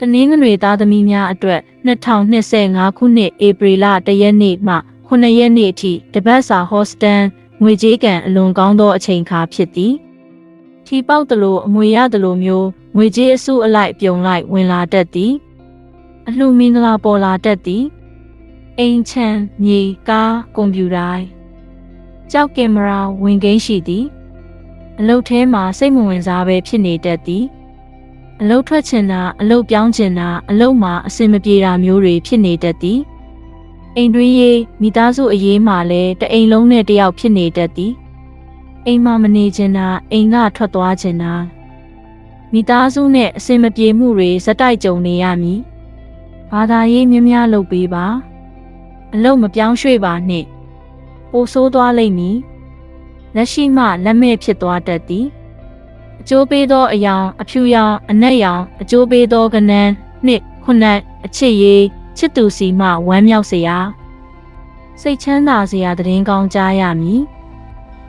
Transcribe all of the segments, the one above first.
တနင်္ဂနွေသားသမီးများအတွက်2025ခုနှစ်ဧပြီလ1ရက်နေ့မှ9ရက်နေ့အထိတပတ်စာဟော့စတန်ငွေကြေးကန်အလွန်ကောင်းသောအချိန်အခါဖြစ်သည်ထီပေါက်သလိုအမွေရသလိုမျိုးငွေကြေးအစုအလိုက်ပြုံလိုက်ဝင်လာတတ်သည်အလှမင်္ဂလာပေါ်လာတတ်သည်အိမ်ချမ်းမြေကားကွန်ပျူတာကြောက်ကင်မရာဝင်ကိန်းရှိသည်အလုပ်ထဲမှာစိတ်မဝင်စားပဲဖြစ်နေတတ်သည် အလုတ်ထွက်ချင်တာအလုတ်ပြောင်းချင်တာအလုတ်မှာအဆင်မပြေတာမျိုးတွေဖြစ်နေတတ်သည်အိမ်တွင်းရေးမိသားစုအရေးမှာလည်းတအိမ်လုံးနဲ့တယောက်ဖြစ်နေတတ်သည်အိမ်မှာမနေချင်တာအိမ်ကထွက်သွားချင်တာမိသားစုနဲ့အဆင်မပြေမှုတွေဇက်တိုက်ကြုံနေရမည်ဘာသာရေးများများလုပ်ပေးပါအလုတ်မပြောင်းရွှေ့ပါနှင့်ပိုဆိုးသွားလိမ့်မည်လက်ရှိမှလက်မဲ့ဖြစ်သွားတတ်သည် အကျိုးပေးသောအယောင်အဖြူရောင်အနက်ရောင်အကျိုးပေးသောကနန်းနှစ်ခုနတ်အချစ်ရေးချစ်သူစီမှဝမ်းမြောက်စေရာစိတ်ချမ်းသာစေရာတည်င်းကောင်းကြားရမည်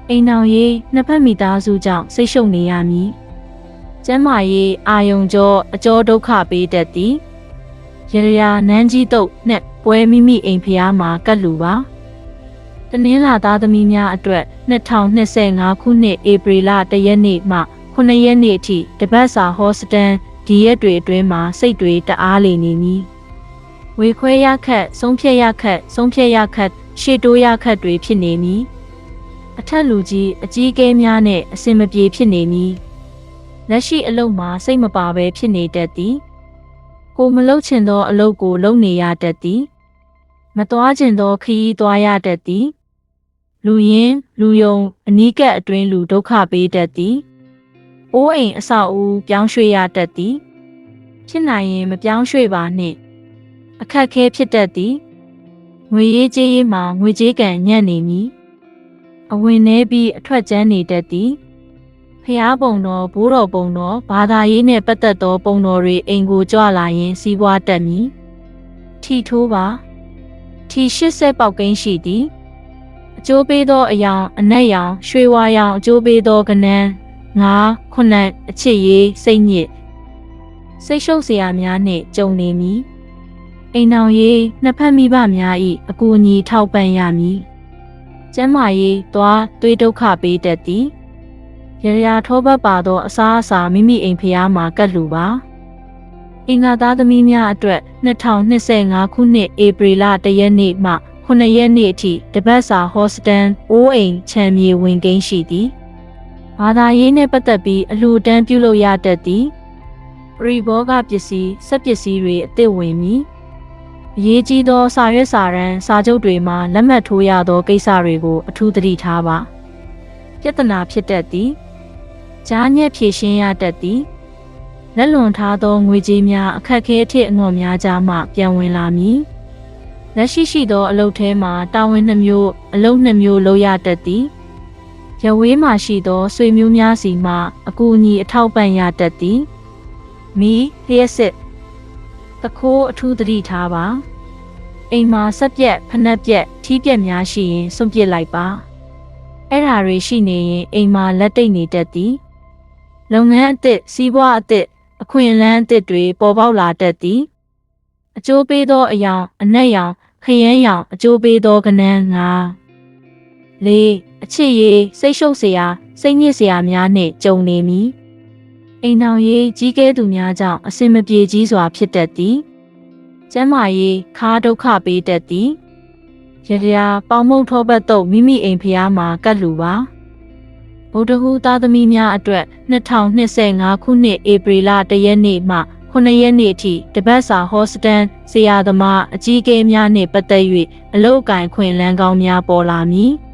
အိမ်အောင်ရေးနှစ်ဖက်မိသားစုကြောင့်စိတ်ရှုပ်နေရမည်ကျမ်းမာရေးအာယုံကြောအကျော်ဒုက္ခပေးတတ်သည်ရရနန်းကြီးတုတ်နဲ့ပွဲမိမိအိမ်ဖျားမှာကတ်လူပါတနင်္လာသားသမီးများအတွက်2025ခုနှစ်ဧပြီလ1ရက်နေ့မှ 9ရက်နေ့အထိတပတ်စာဟောစတန်ဒီရက်တွေအတွင်းမှာစိတ်တွေတအားလေနေမည်ဝေခွဲရခတ်ဆုံးဖြတ်ရခတ်ဆုံးဖြတ်ရခတ်ရှေ့တိုးရခတ်တွေဖြစ်နေမည်အထက်လူကြီးအကြီးကဲများနဲ့အစင်မပြေဖြစ်နေမည်လက်ရှိအလုပ်မှာစိတ်မပါဘဲဖြစ်နေတတ်သည်ကိုမလုပ်ချင်သောအလုပ်ကိုလုပ်နေရတတ်သည်မသွားချင်သောခရီးသွားရတတ်သည်လူရင်းလူယုံအနီးကပ်အတွင်းလူဒုက္ခပေးတတ်သည် အိုးအိမ်အဆောက်အဦပြောင်းရွှေ့ရတတ်သည်ဖြစ်နိုင်ရင်မပြောင်းရွှေ့ပါနှင့်အခက်ခဲဖြစ်တတ်သည်ငွေရေးကြေးရေးမှာငွေကြေးကန်ညံ့နေမည်အဝင်နေပြီးအထွက်ကျန်းနေတတ်သည်ဖျားပုံတော်ဘိုးတော်ပုံတော်ဘာသာရေးနှင့်ပတ်သက်သောပုံတော်တွေအိမ်ကိုကြွလာရင်စီးပွားတက်မည်ထီထိုးပါထီ80ပေါက်ကိန်းရှိသည်အကျိုးပေးသောအယောင်အနက်ရောင်ရွှေဝါရောင်အကျိုးပေးသောကနန်း ငါးခုနှစ်အချစ်ရေးစိတ်ညစ်စိတ်ရှုပ်စရာများနှင့်ကြုံနေမည်အိမ်အောင်ရေးနှစ်ဖက်မိဘများ၏အကူအညီထောက်ပံ့ရမည်ကျမ်းမာရေးသွားသွေးဒုက္ခပေးတတ်သည်ရရာထောပတ်ပါသောအစားအစာမိမိအိမ်ဖျားမှာကတ်လူပါအင်္ဂါသားသမီးများအတွက်2025ခုနှစ်ဧပြီလ1ရက်နေ့မှ9ရက်နေ့အထိတပတ်စာဟော့စတန်အိုးအိမ်ချမ်းမြေဝင်ကိန်းရှိသည် ဘာသာရေးနှင့်ပတ်သက်ပြီးအလှူဒန်းပြုလုပ်ရတတ်သည်ပရိဘောဂပစ္စည်းစက်ပစ္စည်းတွေအသစ်ဝင်မည်အရေးကြီးသောစာရွက်စာတမ်းစာချုပ်တွေမှာလက်မှတ်ထိုးရသောကိစ္စတွေကိုအထူးသတိထားပါပြဿနာဖြစ်တတ်သည်ကြားညက်ဖြည့်ရှင်းရတတ်သည်လက်လွန်ထားသောငွေကြေးများအခက်အခဲအထစ်အငေါ်များကြားမှပြန်ဝင်လာမည်လက်ရှိရှိသောအလုပ်ထဲမှာတာဝန်နှမျိုးအလုပ်နှမျိုးလုပ်ရတတ်သည် ရဝေးမှရှိသောဆွေမျိုးများစီမှအကူအညီအထောက်ပံ့ရတတ်သည်မီလျှက်စစ်တခိုးအထူးသတိထားပါအိမ်မှာဆက်ပြက်ဖနှက်ပြက်ထီးပြက်များရှိရင်စွန့်ပစ်လိုက်ပါအဲ့ဓာတွေရှိနေရင်အိမ်မှာလက်တိတ်နေတတ်သည်လုပ်ငန်းအသစ်စီးပွားအသစ်အခွင့်အလမ်းအသစ်တွေပေါ်ပေါက်လာတတ်သည်အကျိုးပေးသောအယောင်အနက်ရောင်ခရမ်းရောင်အကျိုးပေးသောကနန်းငါလေး အချစ်ရေးစိတ်ရှုပ်စရာစိတ်ညစ်စရာများနှင့်ကြုံနေမည်အိမ်အောင်ရေးကြီးကဲသူများကြောင့်အစင်မပြေကြီးစွာဖြစ်တတ်သည်ကျမ်းမာရေးခါဒုက္ခပေးတတ်သည်ရရပေါင်မုံထောပတ်တော့မိမိအိမ်ဖျားမှာကတ်လူပါဗုဒ္ဓဟူးသားသမီးများအတွက်2025ခုနှစ်ဧပြီလ1ရက်နေ့မှ9ရက်နေ့အထိတပတ်စာဟော့စတန်ဆရာသမားအကြီးအကဲများနှင့်ပတ်သက်၍အလုပ်အကင်ခွင့်လန်းကောင်းများပေါ်လာမည်။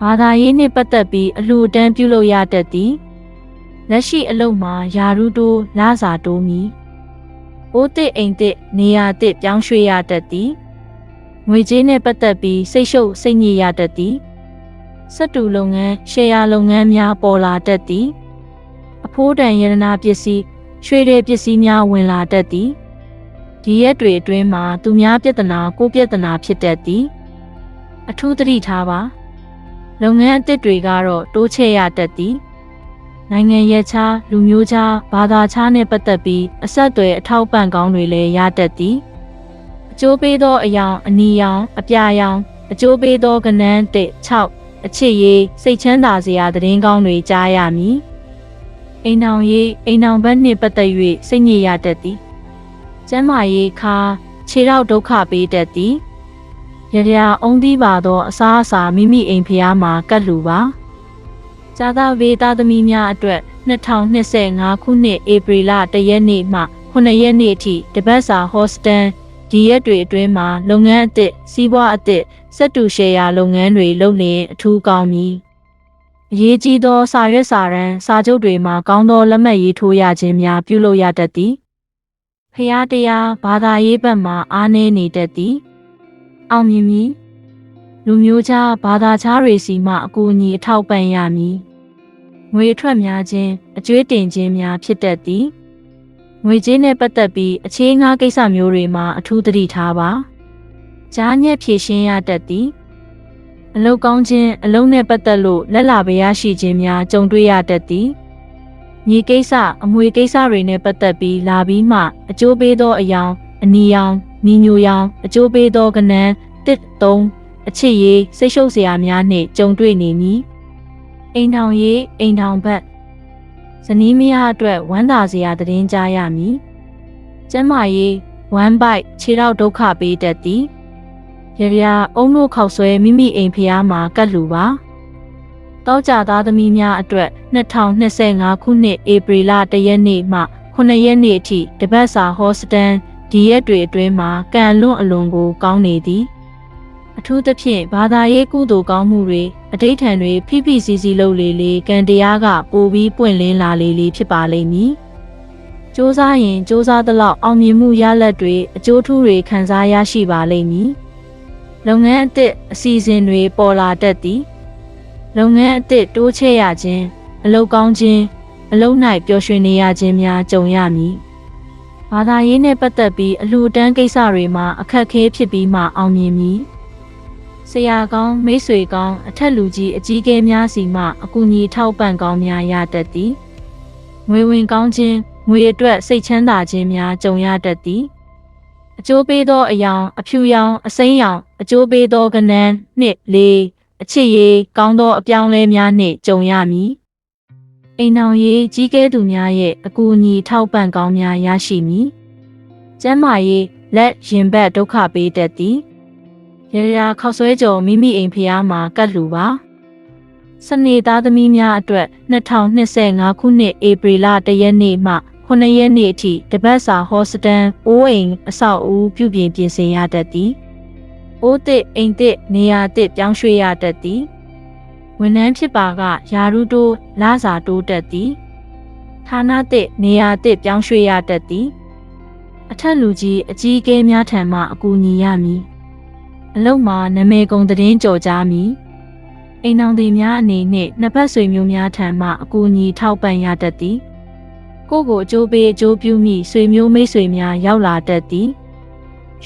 ဘာသာရေးနှင့်ပတ်သက်ပြီးအလှူဒန်းပြုလုပ်ရတတ်သည်။လက်ရှိအလုပ်မှာယာရုတိုးလစာတိုးမည်။အိုးတစ်အိမ်တစ်နေရာတစ်ပြောင်းရွှေ့ရတတ်သည်။ငွေကြေးနှင့်ပတ်သက်ပြီးစိတ်ရှုပ်စိတ်ညစ်ရတတ်သည်။စက်တူလုပ်ငန်းရှယ်ယာလုပ်ငန်းများပေါ်လာတတ်သည်။အဖိုးတန်ယရနာပစ္စည်းရွှေတွေပစ္စည်းများဝင်လာတတ်သည်ဒီရက်တွေအတွင်းမှာသူများပြဿနာကိုပြဿနာဖြစ်တတ်သည် အထူးသတိထားပါ လုပ်ငန်းအသစ်တွေကတော့တိုးချဲ့ရတတ်သည်နိုင်ငံရဲ့ခြားလူမျိုးခြားဘာသာခြားနဲ့ပတ်သက်ပြီးအဆက်အသွယ်အထောက်ပံ့ကောင်းတွေလည်းရတတ်သည်အကျိုးပေးသောအယောင်အနီရောင်အပြာရောင်အကျိုးပေးသောကဏ္ဍတစ်6အချစ်ရေးစိတ်ချမ်းသာစရာသတင်းကောင်းတွေကြားရမည်အိမ်အောင်ရေးအိမ်အောင်ဘက်နှင့်ပတ်သက်၍စိတ်ညစ်ရတတ်သည်ကျမ်းမာရေးခါခြေထောက်ဒုက္ခပေးတတ်သည် ရရအုံးသီးပါသောအစားအစာမိမိအိမ်ဖျားမှာကတ်လူပါဇာတာဝေသားသမီးများအတွက်2025ခုနှစ်ဧပြီလ1ရက်နေ့မှ9ရက်နေ့အထိတပတ်စာဟော့စတန်ဒီရက်တွေအတွင်းမှာလုပ်ငန်းအသစ်စီးပွားအသစ်စက်တူရှယ်ယာလုပ်ငန်းတွေလုပ်လျင်အထူးကောင်းမည်အရေးကြီးသောစာရွက်စာတမ်းစာချုပ်တွေမှာကောင်းသောလက်မှတ်ရေးထိုးရခြင်းများပြုလုပ်ရတတ်သည်ဖျားတရားဘာသာရေးဘက်မှအားနည်းနေတတ်သည် အောင်မြင်မည်လူမျိုးခြားဘာသာခြားတွေစီမှအကူအညီအထောက်ပံ့ရမည်ငွေအထွက်များခြင်းအကျွေးတင်ခြင်းများဖြစ်တတ်သည်ငွေကြေးနဲ့ပတ်သက်ပြီးအခြေငှားကိစ္စမျိုးတွေမှာအထူးသတိထားပါကြားညက်ဖြည့်ရှင်းရတတ်သည်အလုတ်ကောင်းခြင်းအလုံးနဲ့ပတ်သက်လို့လက်လာပရရှိခြင်းများကြုံတွေ့ရတတ်သည်မြေကိစ္စအမွေကိစ္စတွေနဲ့ပတ်သက်ပြီးလာပြီးမှအကျိုးပေးသောအယောင်အနီရောင် နီညိုရောင်အကျိုးပေးသောကဏ္ဍတစ်သုံးအချစ်ရေးစိတ်ရှုပ်စရာများနှင့်ကြုံတွေ့နေမည်အိမ်ထောင်ရေးအိမ်ထောင်ဘက်ဇနီးမယားအတွက်ဝမ်းသာစရာသတင်းကြားရမည်ကျမ်းမာရေးဝမ်းပိုက်ခြေထောက်ဒုက္ခပေးတတ်သည်ရရအုံတို့ခောက်ဆွဲမိမိအိမ်ဖျားမှာကတ်လူပါတောကြသားသမီးများအတွက်2025ခုနှစ်ဧပြီလ1ရက်နေ့မှ9ရက်နေ့အထိတပတ်စာဟော့စတန် ဒီရက်တွေအတွင်းမှာကံလွန့်အလွန်ကိုကောင်းနေသည်အထူးသဖြင့်ဘာသာရေးကုသိုလ်ကောင်းမှုတွေအဋိဌံတွေဖိဖိစီစီလုပ်လေလေကံတရားကပိုပြီးပွင့်လင်းလာလေလေဖြစ်ပါလိမ့်မည်။စ조사ရင်စ조사သလောက်အောင်မြင်မှုရလဒ်တွေအကျိုးထူးတွေခံစားရရှိပါလိမ့်မည်။လုပ်ငန်းအသစ်အစီအစဉ်တွေပေါ်လာတတ်သည်။လုပ်ငန်းအသစ်တိုးချဲ့ရခြင်းအလုပ်ကောင်းခြင်းအလုပ်၌ပျော်ရွှင်နေရခြင်းများကြုံရမည်။ ဘာသာရေးနဲ့ပတ်သက်ပြီးအလှူဒန်းကိစ္စတွေမှာအခက်အခဲဖြစ်ပြီးမှအောင်မြင်မည်။ဆရာကောင်းမိတ်ဆွေကောင်းအထက်လူကြီးအကြီးအကဲများစီမှအကူအညီထောက်ပံ့ကောင်းများရတတ်သည်ငွေဝင်ကောင်းခြင်းငွေအတွက်စိတ်ချမ်းသာခြင်းများကြုံရတတ်သည်အကျိုးပေးသောအယောင်အဖြူရောင်အစိမ်းရောင်အကျိုးပေးသောကဏ္ဍနှစ်လေးအချစ်ရေးကောင်းသောအပြောင်းလဲများနှင့်ကြုံရမည် အိမ်အောင်ရေးကြီးကဲသူများရဲ့အကူအညီထောက်ပံ့ကောင်းများရရှိမည်ကျမ်းမာရေးလက်ရင်ဘတ်ဒုက္ခပေးတတ်သည်ရရခောက်ဆွဲကြော်မိမိအိမ်ဖျားမှာကတ်လူပါစနေသားသမီးများအတွက်2025ခုနှစ်ဧပြီလ1ရက်နေ့မှ9ရက်နေ့အထိတပတ်စာဟော့စတန်အိုးအိမ်အဆောက်အဦပြုပြင်ပြင်ဆင်ရတတ်သည်အိုးတစ်အိမ်တစ်နေရာတစ်ပြောင်းရွှေ့ရတတ်သည် ဝန်ထမ်းဖြစ်ပါကယာရုတိုးလစာတိုးတက်သည်ဌာနတစ်နေရာတစ်ပြောင်းရွှေ့ရတတ်သည်အထက်လူကြီးအကြီးအကဲများထံမှအကူအညီရမည်အလုံးမှာနမေကုံသတင်းကြော်ကြားမိအိမ်အောင်သူများအနေနဲ့နှစ်ဖက်ဆွေမျိုးများထံမှအကူအညီထောက်ပံ့ရတတ်သည်ကိုကိုအကျိုးပေးအကျိုးပြုမိဆွေမျိုးမိတ်ဆွေများရောက်လာတတ်သည်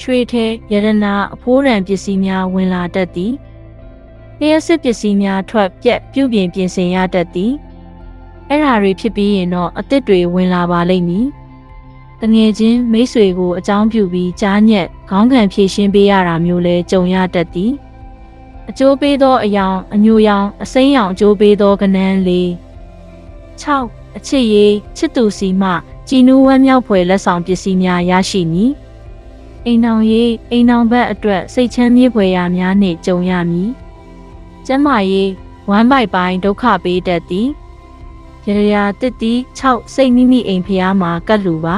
ရွှေထဲရတနာအဖိုးရံပစ္စည်းများဝင်လာတတ်သည် လျှက်စစ်ပစ္စည်းများထွက်ပြက်ပြုပြင်ပြင်ဆင်ရတတ်သည်အဲ့ဓာတွေဖြစ်ပြီးရင်တော့အစ်စ်တွေဝင်လာပါလိမ့်မည်တငယ်ချင်းမိတ်ဆွေကိုအကြောင်းပြုပြီးကြားညက်ခေါင်းခံဖြည့်ရှင်းပေးရတာမျိုးလဲကြုံရတတ်သည်အကျိုးပေးသောအယောင်အညိုရောင်အစိမ်းရောင်အကျိုးပေးသောကဏ္ဍလေး6အချစ်ရေးချစ်သူစီမှကြည်နူးဝမ်းမြောက်ဖွယ်လက်ဆောင်ပစ္စည်းများရရှိမည်အိမ်အောင်ရေးအိမ်အောင်ဘက်အတွက်စိတ်ချမ်းမြေ့ဖွယ်ရာများနှင့်ကြုံရမည် ကျမ်းမာရေးဝမ်းပိုက်ပိုင်းဒုက္ခပေးတတ်သည်ရရတစ်တီ6စိတ်မိမိအိမ်ဖျားမှာကတ်လူပါ